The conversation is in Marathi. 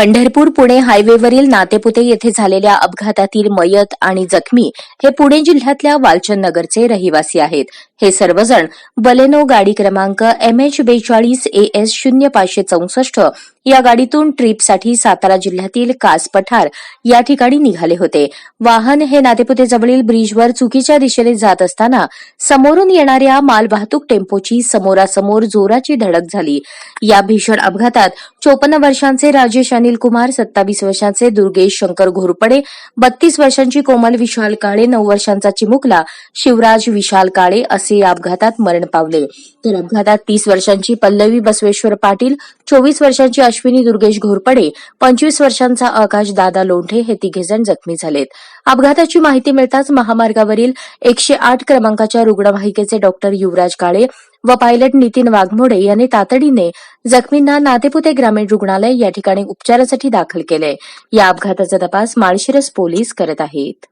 पंढरपूर पुणे हायवेवरील नातेपुते येथे झालेल्या अपघातातील मयत आणि जखमी हे पुणे जिल्ह्यातल्या वालचंद नगरचे रहिवासी आहेत. हे सर्वजण बलेनो गाडी क्रमांक एम एच बेचाळीस ए एस शून्य पाचशे चौसष्ट या गाडीतून ट्रीपसाठी सातारा जिल्ह्यातील कास पठार या ठिकाणी निघाले होते. वाहन हे नातेपुते जवळील ब्रिजवर चुकीच्या दिशेने जात असताना समोरून येणाऱ्या मालवाहतूक टेम्पोची समोरासमोर जोराची धडक झाली. या भीषण अपघातात चोपन्न वर्षांचे राजेश अनिल कुमार सत्तावीस वर्षांचे दुर्गेश शंकर घोरपडे बत्तीस वर्षांची कोमल विशाल काळे नऊ वर्षांचा चिमुकला शिवराज विशाल काळे असे या अपघातात मरण पावले. तर अपघातात तीस वर्षांची पल्लवी बसवेश्वर पाटील चोवीस वर्षांची अश्विनी दुर्गेश घोरपडे पंचवीस वर्षांचा आकाश दादा लोंढे हे तिघेजण जखमी झालेत. अपघाताची माहिती मिळताच महामार्गावरील एकशे आठ क्रमांकाच्या रुग्णवाहिकेचे डॉक्टर युवराज काळे व पायलट नितीन वाघमोडे यांनी तातडीने जखमींना नातेपुते ग्रामीण रुग्णालय या ठिकाणी उपचारासाठी दाखल केले. या अपघाताचा तपास माळशिरस पोलीस करत आहेत.